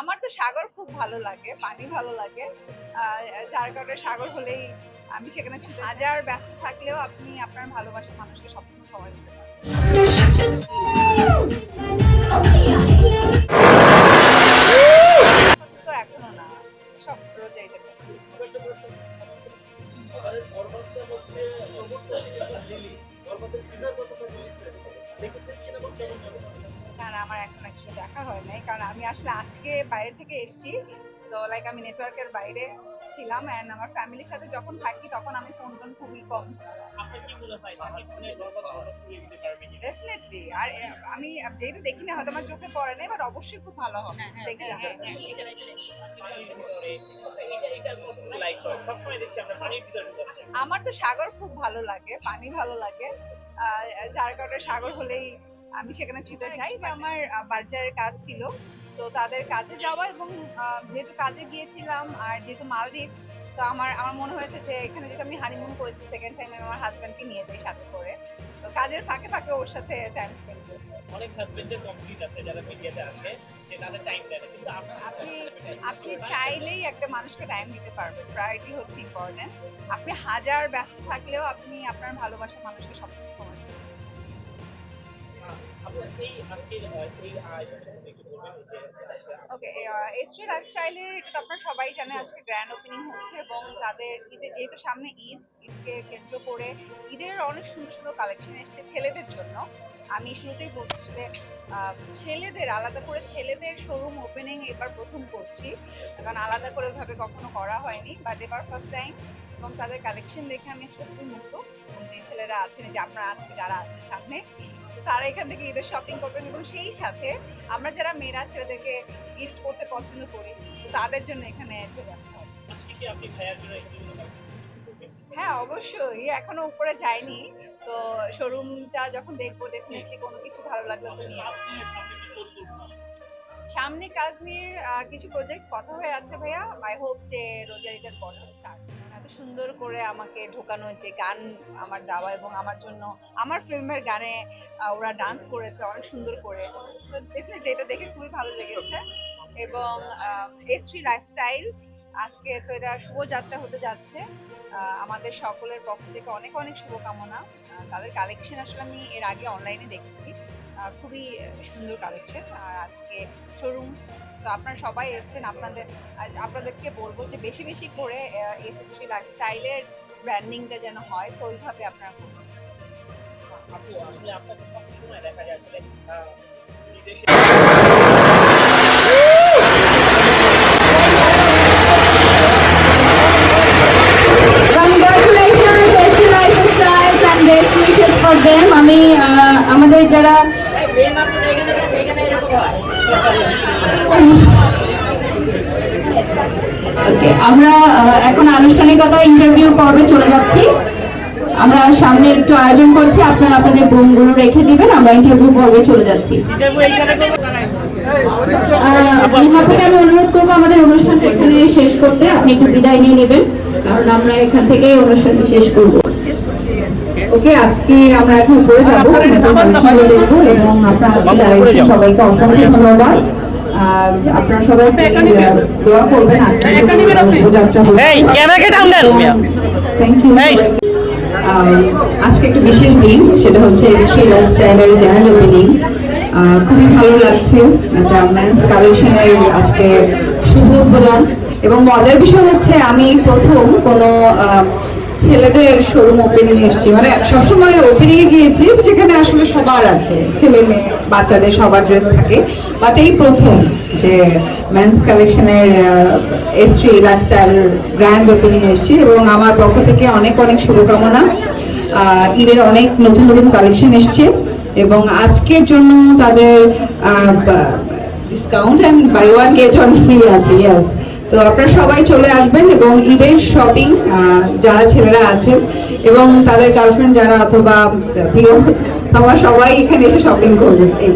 আমার তো সাগর খুব ভালো লাগে, পানি ভালো লাগে। যার কারণে সাগর হলেই আমি সেখানে হাজার ব্যস্ত থাকলেও আপনি আপনার ভালোবাসার মানুষকে সবসময় সময় দিতে পারেন। এখনও না, সব রোজাই দেবে কারণ আমার এখন অ্যাকচুয়ালি দেখা হয় নাই কারণ আমি আসলে আজকে বাইরে থেকে এসেছি। তো লাইক আমি নেটওয়ার্কের বাইরে ছিলাম অ্যান্ড আমার ফ্যামিলির সাথে যখন থাকি তখন আমি ফোন টোন খুবই কম। মনে হয়? ডেফিনেটলি আর আমি যেহেতু দেখি না হয়তো আমার চোখে পড়ে নাই বাট অবশ্যই খুব ভালো হবে। দেখি না লাইক করে সবসময় দেখছি আমরা পানির ভিতরে ঢুকাচ্ছে আমার তো সাগর খুব ভালো লাগে পানি ভালো লাগে। আর যার কারণে সাগর হলেই আমি সেখানে ছুটে যাই বা আমার বার্জারের কাজ ছিল। তো তাদের কাজে যাওয়া এবং যেহেতু কাজে গিয়েছিলাম আর যেহেতু মালদ্বীপ তো আমার আমার মনে হয়েছে যে এখানে যেহেতু আমি হানিমুন করেছি সেকেন্ড টাইম আমি আমার হাজব্যান্ডকে নিয়ে যাই সাথে করে। তো কাজের ফাঁকে ফাঁকে ওর সাথে টাইম স্পেন্ড করছি। অনেক হাজবেন্ডের কমপ্লিট আছে যারা মিডিয়াতে আছে যে তাদের টাইম দেয় কিন্তু আপনি আপনি চাইলেই একটা মানুষকে টাইম দিতে পারবেন। প্রায়োরিটি হচ্ছে ইম্পর্টেন্ট আপনি হাজার ব্যস্ত থাকলেও আপনি আপনার ভালোবাসার মানুষকে সবসময় সময় ওকে এসট্রি লাইফস্টাইলের এটা তো আপনারা সবাই জানে আজকে গ্র্যান্ড ওপেনিং হচ্ছে এবং তাদের ঈদে যেহেতু সামনে ঈদ ঈদকে কেন্দ্র করে ঈদের অনেক সুন্দর সুন্দর কালেকশন এসছে ছেলেদের জন্য। আমি শুরুতেই বলছি আহ, ছেলেদের আলাদা করে ছেলেদের শোরুম ওপেনিং এবার প্রথম করছি। কারণ আলাদা করে ওইভাবে কখনো করা হয়নি। বাট এবার ফার্স্ট টাইম এবং তাদের কালেকশন দেখে আমি সত্যি মুক্ত যে ছেলেরা আছেন যে আপনারা আজকে যারা আছেন সামনে তারা এখান থেকে ঈদের শপিং করবেন এবং সেই সাথে আমরা যারা মেয়েরা ছেলেদেরকে গিফট করতে পছন্দ করি তো তাদের জন্য এখানে চলে আসতে হবে? হ্যাঁ অবশ্যই। এখনও উপরে যাইনি তো শোরুমটা যখন দেখব ডেফিনেটলি কোনো কিছু ভালো লাগলে তো নিয়ে। সামনে কাজ নিয়ে কিছু প্রজেক্ট কথা হয়ে আছে ভাইয়া। আই হোপ যে রোজার ঈদের পর স্টার্ট এত সুন্দর করে আমাকে ঢোকানো যে গান আমার দেওয়া এবং আমার জন্য, আমার ফিল্মের গানে ওরা ডান্স করেছে অনেক সুন্দর করে। সো ডেফিনেটলি এটা দেখে খুবই ভালো লেগেছে। এবং এসট্রি লাইফস্টাইল আজকে তো এটা শুভযাত্রা হতে যাচ্ছে। আমাদের সকলের পক্ষ থেকে অনেক অনেক শুভকামনা। তাদের কালেকশন আসলে আমি এর আগে অনলাইনে দেখেছি। খুবই সুন্দর কালেকশন আর আজকে শোরুম তো আপনারা সবাই এসেছেন আপনাদের আপনাদেরকে বলব যে বেশি বেশি করে এসএসসি লাইফস্টাইলের ব্র্যান্ডিংটা যেন হয় সো ওইভাবে আপনারা করবেন আপু আসলে সবসময় দেখা যায় আসলে আমরা এখন আনুষ্ঠানিকতা ইন্টারভিউ পর্বে চলে যাচ্ছি। আমরা সামনে একটু আয়োজন করছি, আপনারা আপনাদের বোনগুলো রেখে দিবেন, আমরা ইন্টারভিউ পর্বে চলে যাচ্ছি। আপনাকে আমি অনুরোধ করব আমাদের অনুষ্ঠানটা এখানে শেষ করতে, আপনি একটু বিদায় নিয়ে নেবেন, কারণ আমরা এখান থেকেই অনুষ্ঠানটি শেষ করব। ওকে? আজকে আমরা এখন পড়ে যাব দেখব এবং আপনারা সবাইকে অসংখ্য ধন্যবাদ। আর আপনারা সবাই দোয়া করবেন আজকে থ্যাংক ইউ আজকে একটা বিশেষ দিন সেটা হচ্ছে গ্র্যান্ড ওপেনিং খুবই ভালো লাগছে কালেকশনের আজকে শুভ উদ্বোধন। এবং মজার বিষয় হচ্ছে আমি প্রথম কোনো আহ, ছেলেদের শোরুম ওপেনিং এসেছি। মানে সবসময় ওপেনিং এ গিয়েছি, যেখানে আসলে সবার আছে। ছেলে মেয়ে, বাচ্চাদের সবার ড্রেস থাকে। বাট এই প্রথম যে মেন্স কালেকশনের এসছি লাইফস্টাইল গ্র্যান্ড ওপেনিং এসেছি এবং আমার পক্ষ থেকে অনেক অনেক শুভকামনা। ঈদের অনেক নতুন নতুন কালেকশন এসছে এবং আজকের জন্য তাদের discount and buy one get one free আছে ইয়াস তো আপনারা সবাই চলে আসবেন এবং ঈদের শপিং যারা ছেলেরা আছেন এবং তাদের গার্লফ্রেন্ড যারা অথবা প্রিয়, আমরা সবাই এখানে এসে শপিং করবেন এই।